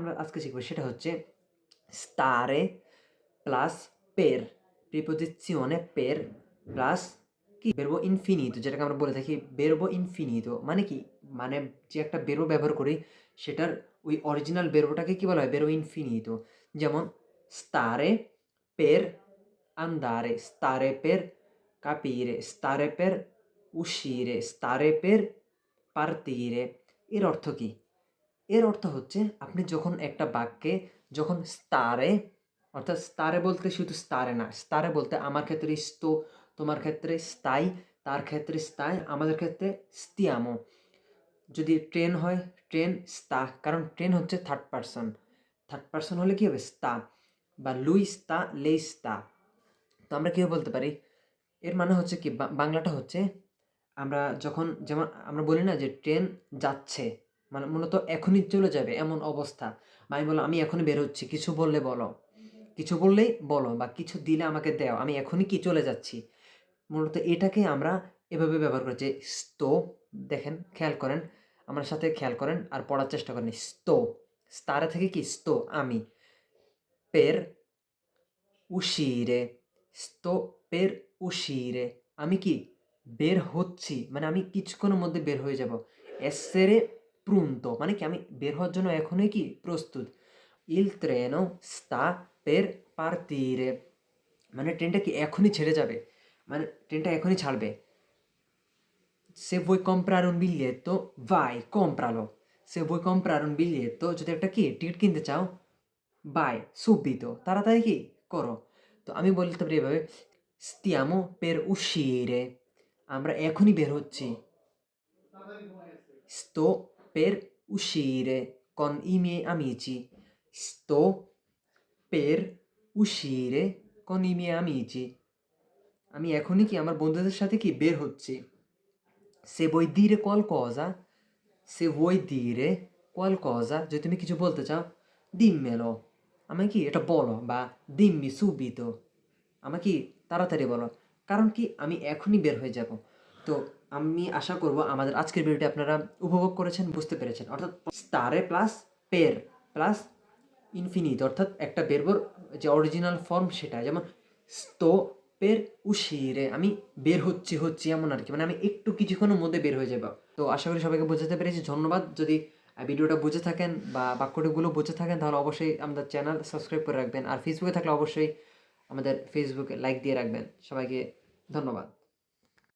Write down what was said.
আমরা আজকে শিখব সেটা হচ্ছে স্টারে প্লাস পের, প্রিপোজিশনে পের প্লাস কি? বেরবো ইনফিনিতো যেটাকে আমরা বলে থাকি বেরবো ইনফিনিতো মানে কি? মানে যে একটা বেরবো ব্যবহার করি, সেটার ওই অরিজিনাল বেরবোটাকে কী বলা হয়? বেরবো ইনফিনিতো যেমন স্টারে পের andare stare per capire stare per uscire stare per partire এর অর্থ কি? এর অর্থ হচ্ছে আপনি যখন একটা বাক্যে, যখন স্তারে, অর্থাৎ স্তারে বলতে শুধু স্তারে না, স্তারে বলতে আমার ক্ষেত্রে স্তো, তোমার ক্ষেত্রে স্থায়ী তার ক্ষেত্রে স্থায়ী আমাদের ক্ষেত্রে স্তিয়ামো। যদি ট্রেন হয়, ট্রেন, স্তা, কারণ ট্রেন হচ্ছে থার্ড পারসন থার্ড পারসন হলে কী হবে? স্তা। বা লুই স্তা লে স্তা। তো আমরা কীভাবে বলতে পারি? এর মানে হচ্ছে কি বাংলাটা হচ্ছে আমরা যখন, যেমন আমরা বলি না যে ট্রেন যাচ্ছে মানে মূলত এখনই চলে যাবে এমন অবস্থা। বা বলো আমি এখনই বের হচ্ছি, কিছু বললে বলো। কিছু বললেই বলো বা কিছু দিলে আমাকে দাও, আমি এখনই কি চলে যাচ্ছি? মূলত এটাকে আমরা এভাবে ব্যবহার করি যে স্তো, দেখেন, খেয়াল করেন, আমার সাথে খেয়াল করেন আর পড়ার চেষ্টা করেন। স্তো, স্তারে থেকে কি স্তো, আমি। পের uscire sto পের uscire আমি কি বের হচ্ছি? মানে আমি কিছুক্ষণের মধ্যে বের হয়ে যাব। essere pronto মানে কি আমি বের হওয়ার জন্য এখনই কি প্রস্তুত il treno sta per partire মানে ট্রেনটা কি এখনই ছেড়ে যাবে মানে ট্রেনটা এখনই ছাড়বে se vuoi comprare un biglietto vai compralo se vuoi comprare un biglietto যদি একটা কি টিকিট কিনতে চাও বাই সুবিতো তাড়াতাড়ি কি করো তো আমি বলতে পারি এভাবে stiamo per uscire আমরা এখনই বের হচ্ছি sto per uscire con i miei amici sto per uscire con i miei amici আমি এখনই কি আমার বন্ধুদের সাথে কি বের হচ্ছি se vuoi dire qualcosa se vuoi dire qualcosa যদি তুমি কিছু বলতে চাও dimmelo আমাকে কি এটা বলো বা dimmi subito আমাকে তাড়াতাড়ি বলো কারণ কি আমি এখনই বের হয়ে যাব তো আমি আশা করব আমাদের আজকের ভিডিওটি আপনারা উপভোগ করেছেন, বুঝতে পেরেছেন। অর্থাৎ স্টারে প্লাস পের প্লাস ইনফিনিট, অর্থাৎ একটা বেরবোর যে অরিজিনাল ফর্ম সেটা, যেমন স্তো পের উশিরে, আমি বের হচ্ছি হচ্ছি এমন আর কি মানে আমি একটু কিছুক্ষণের মধ্যে বের হয়ে যাব। তো আশা করি সবাইকে বোঝাতে পেরেছি, ধন্যবাদ। যদি ভিডিওটা বুঝে থাকেন বা বাক্যটিগুলো বুঝে থাকেন, তাহলে অবশ্যই আমাদের চ্যানেল সাবস্ক্রাইব করে রাখবেন। আর ফেসবুকে থাকলে অবশ্যই আমাদের ফেসবুকে লাইক দিয়ে রাখবেন। সবাইকে ধন্যবাদ।